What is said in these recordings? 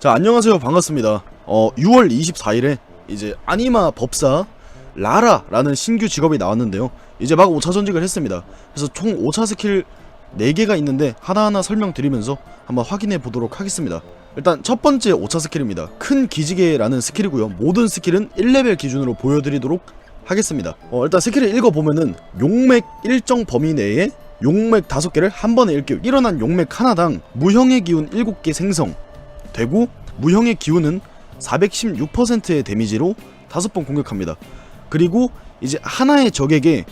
자 안녕하세요. 반갑습니다. 어 6월 24일에 이제 아니마 법사 라라라는 신규 직업이 나왔는데요. 이제 막 5차 전직을 했습니다. 그래서 총 5차 스킬 4개가 있는데 하나하나 설명드리면서 한번 확인해 보도록 하겠습니다. 일단 첫 번째 5차 스킬입니다. 큰 기지개라는 스킬이고요. 모든 스킬은 1레벨 기준으로 보여드리도록 하겠습니다. 어 일단 스킬을 읽어보면은 용맥 일정 범위 내에 용맥 5개를 한 번에 읽기 일어난 용맥 하나당 무형의 기운 7개 생성 되고 무형의 기운은 416%의 데미지로 5번 공격합니다. 그리고 이제 하나의 적에게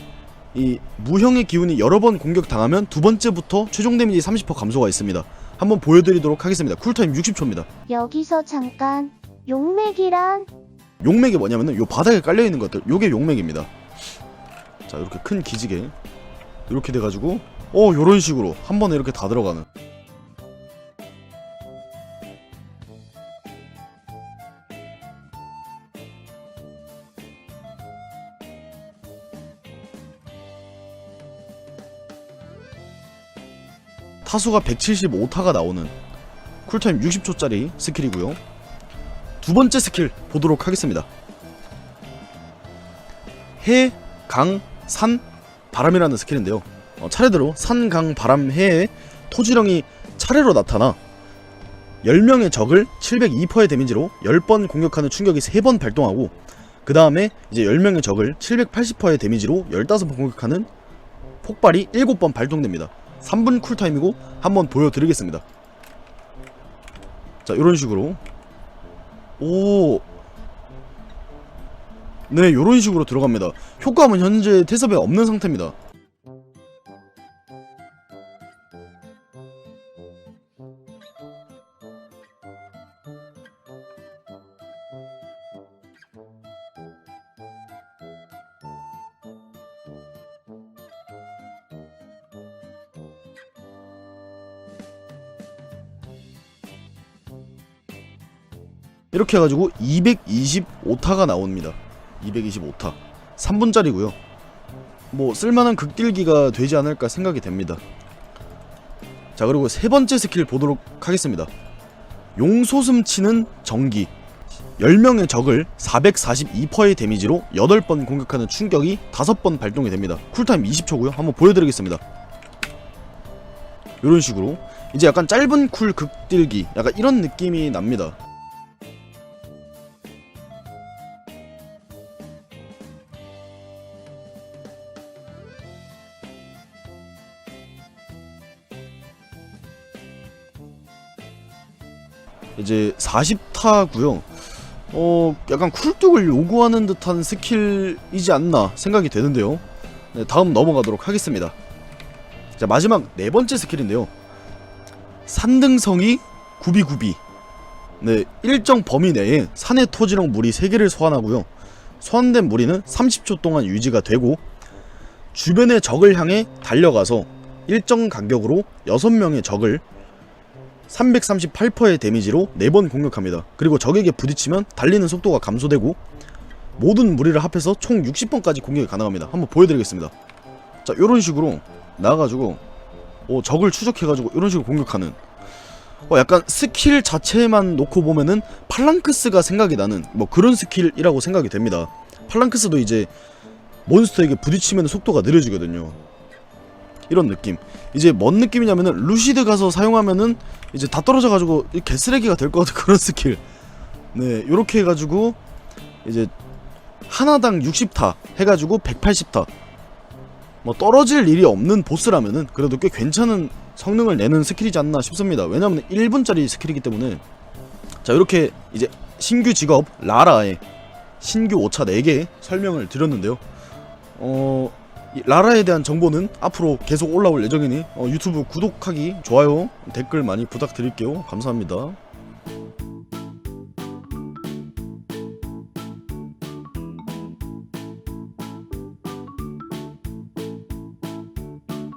이 무형의 기운이 여러 번 공격당하면 두 번째부터 최종 데미지 30% 감소가 있습니다. 한번 보여드리도록 하겠습니다. 쿨타임 60초입니다. 여기서 잠깐 용맥이란 용맥이 뭐냐면은 요 바닥에 깔려 있는 것들 요게 용맥입니다. 자 이렇게 큰 기지개 이렇게 돼가지고 어 요런 식으로 한 번에 이렇게 다 들어가는 타수가 175타가 나오는 쿨타임 60초짜리 스킬이고요. 두 번째 스킬 보도록 하겠습니다. 해, 강, 산, 바람이라는 스킬인데요. 어, 차례대로 산, 강, 바람, 해에 토지령이 차례로 나타나 10명의 적을 702%의 데미지로 10번 공격하는 충격이 3번 발동하고 그 다음에 이제 10명의 적을 780%의 데미지로 15번 공격하는 폭발이 7번 발동됩니다. 3분 쿨타임이고 한번 보여드리겠습니다. 자 이런 식으로 오. 네, 요런 식으로 들어갑니다. 효과음은 현재 태섭에 없는 상태입니다. 이렇게 해가지고 225타가 나옵니다. 225타. 3분짜리고요. 뭐 쓸만한 극딜기가 되지 않을까 생각이 됩니다. 자 그리고 세 번째 스킬 보도록 하겠습니다. 용소숨 치는 전기. 10명의 적을 442%의 데미지로 8번 공격하는 충격이 5번 발동이 됩니다. 쿨타임 20초고요. 한번 보여드리겠습니다. 이런 식으로 이제 약간 짧은 쿨 극딜기 약간 이런 느낌이 납니다. 이제 40타고요. 어, 약간 쿨뚝을 요구하는 듯한 스킬이지 않나 생각이 되는데요. 네, 다음 넘어가도록 하겠습니다. 자, 마지막 네 번째 스킬인데요. 산등성이 구비구비. 네, 일정 범위 내에 산의 토지령 무리 3개를 소환하고요. 소환된 무리는 30초 동안 유지가 되고 주변의 적을 향해 달려가서 일정 간격으로 6명의 적을 338%의 데미지로 4번 공격합니다. 그리고 적에게 부딪히면 달리는 속도가 감소되고 모든 무리를 합해서 총 60번까지 공격이 가능합니다. 한번 보여드리겠습니다. 자, 이런 식으로 나와가지고 어, 적을 추적해가지고 이런 식으로 공격하는 어, 약간 스킬 자체만 놓고 보면은 팔랑크스가 생각이 나는 뭐 그런 스킬이라고 생각이 됩니다. 팔랑크스도 이제 몬스터에게 부딪히면 속도가 느려지거든요. 이런 느낌. 이제 뭔 느낌이냐면은 루시드 가서 사용하면은 이제 다 떨어져가지고 이 개쓰레기가 될 것 같은 그런 스킬. 네, 요렇게 해가지고 이제 하나당 60타 해가지고 180타. 뭐 떨어질 일이 없는 보스라면은 그래도 꽤 괜찮은 성능을 내는 스킬이지 않나 싶습니다. 왜냐면 1분짜리 스킬이기 때문에 자 이렇게 이제 신규 직업 라라의 신규 5차 4개 설명을 드렸는데요. 어이 라라에 대한 정보는 앞으로 계속 올라올 예정이니 어, 유튜브 구독하기, 좋아요, 댓글 많이 부탁드릴게요. 감사합니다.